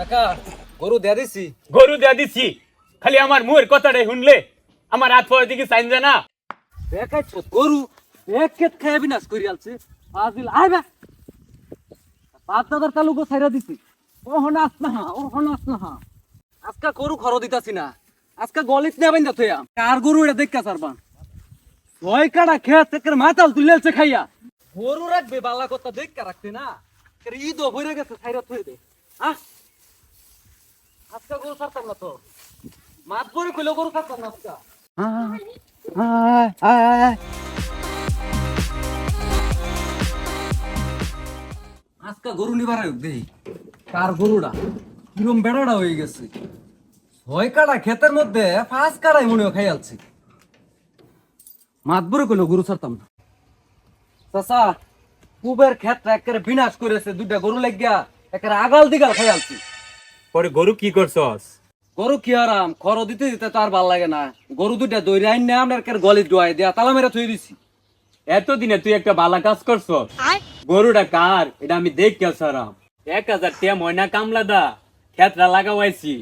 কাকা গরু দিয়ে দিছি। গরু দেয়া দিচ্ছি খালি আমার মুয়ের কথাটাই শুনলে আমার হাত পরের দিকে চাইন যায় না। বেকার ছোট গরু এক কেট খাই বিনাশ করি আলছে। ফাজিল আইবা পাঁচ দাদার তালু গো ছাইরা দিছি। ও হন আস না ও হন আস না আজকা গরু খর দিতাছি না। আজকা গলিত না বাইন্দা থইয়া। কার গরু এটা দেখা সারবা ছয় কাটা খেত একের মাতাল তুলেছে খাইয়া। গরু রাখবে বালা কথা দেখা রাখতে না। একের ঈদ ভরে গেছে ছাইরা থই দে। হ্যাঁ আজকা গরু ছাড়তাম না তো। পরে কইলে গরু ছাড়তাম না আজকা আয় আজকা গরু নিবার দেই কার গরুটা? কিরম বেড়াটা হয়ে গেছে। ছয় কাটা ক্ষেতের মধ্যে পাঁচ কাটাই মনে হয় খাইয়ালছি মাতবরে কইলো গরু ছাড়তাম না। চাচা, কুবের ক্ষেতটা একেবারে বিনাশ করেছে, দুইটা গরু লাগিয়া একেবারে আগাল দিগাল খাইয়ালছি পরে গরু কি করছস? গরু কি আরাম? খর দিতে দিতে তো আর ভালো লাগে না। গরু দুইটা দৈরে আইন না আপনার একেবারে গলি ডুয়াই দেয়া তালা মেরে থই দিছি। এতদিনে তুই একটা বালা কাজ করছস। গরুটা কার? এটা আমি দেখ সারাম এক হাজার টিয়া ময়না কামলা দা খেতরা লাগাওয়াইছি।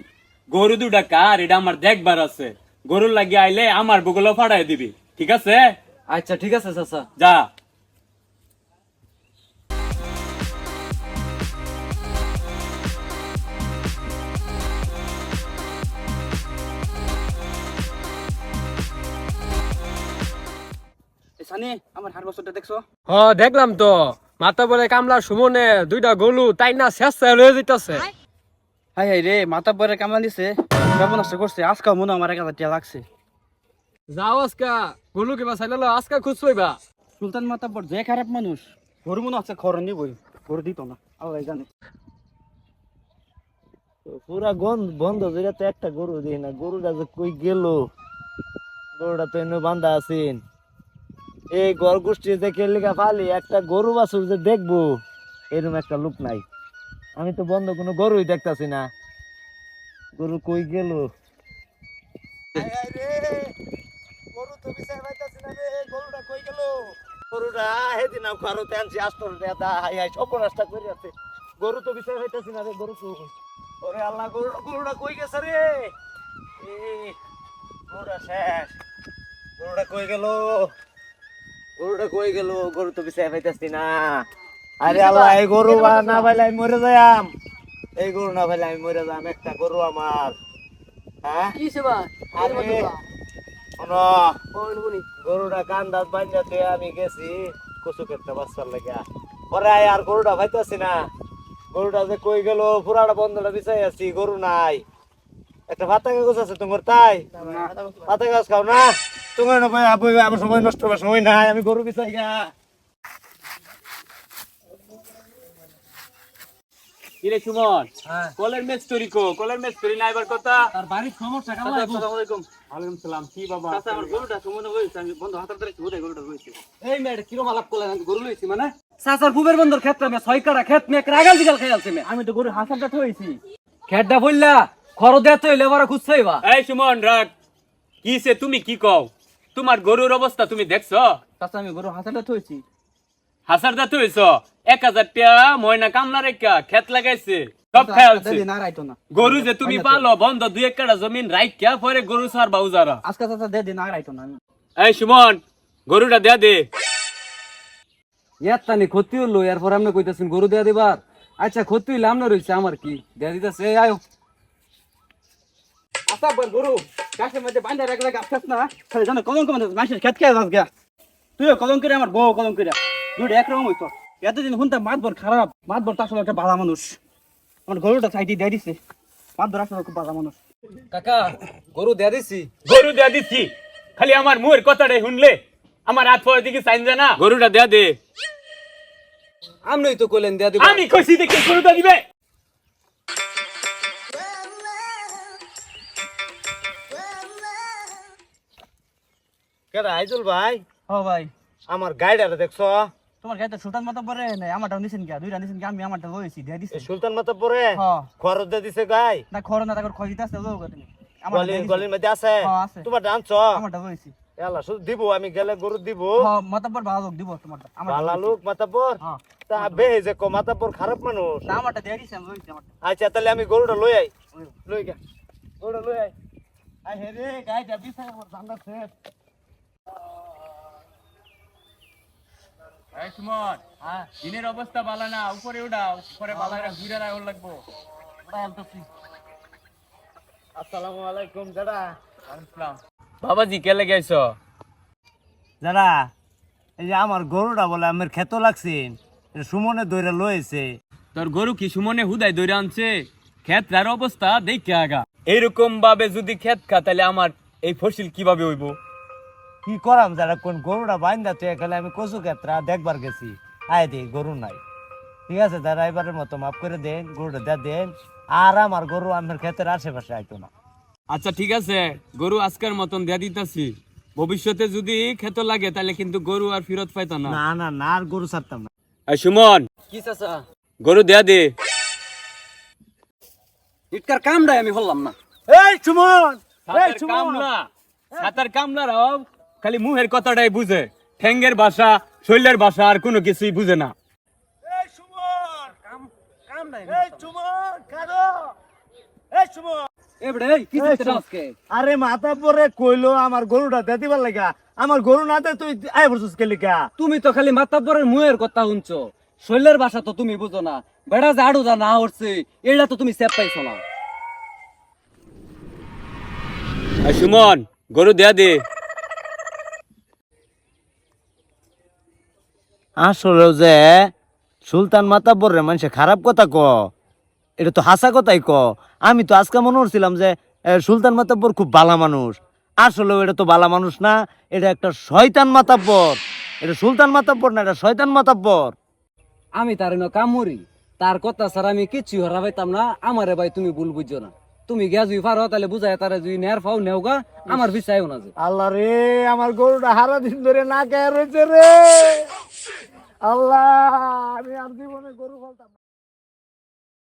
গরু দুটা কার? এটা আমার দেখবার আছে। গরু লাগিয়ে আইলে আমার বগুলো ফাড়াই দিবি। ঠিক আছে? আচ্ছা ঠিক আছে চাচা। যা। সানি আমার হার বছরটা দেখছ? হ দেখলাম তো। মাথা বলে কামলা সুমনে দুইটা গলু তাই না শেষ লয়ে যেতেছে হাই। হাই রে মাথা পরে কামলা দিছে সর্বনাশ করছে আজকাল মনে হয় আমার এক হাজার লাগছে। যাও আজকা গলু কিবা চাইলে আজকা খুঁজ পাইবা সুলতান মাথা পর যে খারাপ মানুষ গরু মনে হচ্ছে খরচ নিবই গরু দিত না আল্লাহ জানে। পুরা গন্ধ বন্ধ যেটা তো একটা গরু দিই না গরুটা যে কই গেল? গরুটা তো এনে বান্ধা আছেন। এই গর গোষ্ঠী যে কেলিকা ফালি একটা গরু বাছুর যে দেখব এরকম একটা লোক নাই। আমি তো বন্ধ কোনো গরুই দেখতাছি না। গরু কই গেল? গরুটা হেদিন আনছি হাই করে আছে। গরু তো না রে গরু তো ওরে আল্লাহ গরুটা গরুটা কই গেছে রে? গরুটা শেষ। গরুটা কই গেল? গরুটা কই গেল? গরু তো পাইতাছি না। আরে আল্লাহ এই গরু না পাইলে আমি মরে যাইম এই গরু না পাইলে আমি মরে যাম একটা গরু আমার। হ্যাঁ? কি সেবা? আরে শোনো গরুটা কান্দাত বান্ধাতে আমি গেছি কচু কেটটা বাচ্চার লেগে পরে আয় আর গরুটা পাইতাছি না। গরুটা যে কই গেল পুরাটা বন্ধটা বিছাই আছি গরু নাই। একটা ভাতা কাগজ আছে তোমার তাই? ভাতা কাগজ খাও না? তোমার না ভাই আবু আমার সময় নষ্ট হবার সময় নাই আমি গরু বিছাই গা। কিরে সুমন? হ্যাঁ। কলের মেস স্টোরি কো? কলের মেস স্টোরি নাইবার কথা? তার বাড়ির সমস্যা কেমন আসসালামু আলাইকুম। সালাম কি বাবা? আমার গরুটা সুমনে হয়েছে আমি বন্ধ হাতের ধরে বোধহয় গরুটা হয়েছে এই মেয়ে কিরম আলাপ করলেন গরু লইছি মানে? সাসার বন্ধর ক্ষেত্রে আমি ছয় কাটা ক্ষেত মেয়ে রাগাল দিগাল খাই আলছি আমি তো গরু হাসানটা হয়েছি খেতটা বললা খর দেয়া তো লেবার খুঁজছাইবা এই সুমন রাখ কি সে তুমি কি কও? তোমার গরুর অবস্থা তুমি দেখছ? আমি গরু হাসানটা হয়েছি হাসার দাঁত হইছ এক হাজার টাকা ময়না কামলা রেখা খেত লাগাইছে সব খেয়ালছে না রাইতো না। গরু যে তুমি পালো বন্ধ দুই একটা জমিন রাইখা পরে গরু সার বাউজারা আজকে চাচা দে দিন আর রাইতো না। এই সুমন গরুটা দেয়া দে। ইয়ার তানি ক্ষতি হলো এরপর আপনি কইতাছেন গরু দেয়া দিবার। আচ্ছা ক্ষতি হইলে আপনার রয়েছে আমার কি? দেয়া দিতেছে আয়ো। আচ্ছা বল গরু গাছের মধ্যে বান্ধা রাখলে গাছ খাস না? খালি জানো কলঙ্ক মানে মাসের খেত খেয়ে যাস গা তুইও কলঙ্ক করে আমার বউ কলঙ্ক করে দুটো একরকম হইতো। এতদিন শুনতাম মাতবর খারাপ মাতবর তো আসলে একটা মানুষ। আমার গরুটা সাইডে দিয়ে দিছে। মাতবর আসলে খুব বালা মানুষ। কাকা গরু দেয়া দিছি। গরু দেয়া দিচ্ছি খালি আমার মুয়ের কথাটাই শুনলে? আমার হাত পরের দিকে চাইন যায় না? গরুটা দেয়া দে। আপনি তো কইলেন দেয়া দিব। আমি কইছি দেখে গরুটা দিবে। কেডা আইজুল ভাই? ও ভাই। আমার গাইডারে দেখছ? তোমার গাড়িতে সুলতান মাতা পরে? নাই আমারটাও নিছেন দুইটা নিছেন গিয়া আমি আমারটা লইছি দিয়ে দিছে। সুলতান মাতা পরে? খরচ দিয়ে দিছে গাই? না খর না তাকে খয় দিতে লোক তুমি গলি গলির মধ্যে আছে? তোমার আনছ? আমারটা লইছি। এলা শুধু দিব আমি গেলে গরু দিব। মাতাব্বর ভালো লোক দিব তোমার বালা লোক মাতাপর তা বেহে যে ক মাতাপর খারাপ মানুষ। না আমারটা দিয়ে দিছি আমি আচ্ছা তাহলে আমি গরুটা লই আই। লই গা গরুটা লই আই। আই হে রে গাই যা বিছাই মোর জানলা শেষ সুমন হ্যাঁ? দিনের অবস্থা ভালো না উপরে উঠা উপরে বালারা ঘুরে রাখা লাগবো। আসসালামু আলাইকুম দাদা। বাবাজি কেলে গেছ দাদা এই যে আমার গরুটা বলে আমার খেতো লাগছেন সুমনে দইরা লয়েছে তোর গরু কি সুমনে হুদায় দৌড়ে আনছে? খেত ক্ষেত্রার অবস্থা দেখে আগা। এইরকম ভাবে যদি ক্ষেত খা তাহলে আমার এই ফসল কীভাবে হইব? কি করাম যারা কোন গরুটা বাইন্দা তো এখানে আমি কচু ক্ষেত্রা দেখবার গেছি। আয় দি গরু নাই। ঠিক আছে দাদা এবারের মতো মাফ করে দেন গরুটা দে দেন আর আমার গরু আমার ক্ষেতের আশেপাশে আইতো না। আচ্ছা ঠিক আছে গরু আজকের মতন দেয়া দিতাছি। ভবিষ্যতে যদি ক্ষেত লাগে তাহলে কিন্তু গরু আর ফেরত পাইতো না। না না না আর গরু ছাড়তাম না। আর সুমন কি চাচা? গরু দেয়া দে। ইটকার কামটাই আমি হলাম না। এই সুমন এই সুমন। কামলা সাতার কামলারাও খালি মুহের কথাটাই বুঝে। ঠেঙ্গের ভাষা শৈলের ভাষা আর কোনো কিছুই বুঝে না। আরে মাথা পরে কইলো আমার গরুটা দিবার লাগা। আমার গরু না দে তুই আয় কে লিখা তুমি তো খালি মুয়ের কথা শুনছো। শৈলের ভাষা তো তুমি বুঝো না। বেড়া ঝাড়ু যা না হচ্ছে এটা তো তুমি সেপ পাইছো না। সুমন গরু দেয়া দে। আসলে যে সুলতান মাতাব্বর রে মানুষে খারাপ কথা ক এটা তো হাসা কথাই ক। আমি তো আজকে মনে করছিলাম যে সুলতান মাতাব্বর খুব বালা মানুষ। আসলে এটা তো বালা মানুষ না এটা একটা শয়তান মাতাব্বর এটা সুলতান মাতাব্বর না এটা শয়তান মাতাব্বর আমি তার না কামড়ি তার কথা ছাড়া আমি কিচ্ছু হরা পাইতাম না। আমারে ভাই তুমি ভুল বুঝছ না। তুমি গিয়া জুই পারো তাহলে বুঝাই তারা জুই নেয়ার ফাও নেও গা। আমার বিচাইও না যে। আল্লাহ রে আমার গরুটা হারা দিন ধরে না খেয়ে রয়েছে রে। আল্লাহ আমি আর জীবনে গরু বলতাম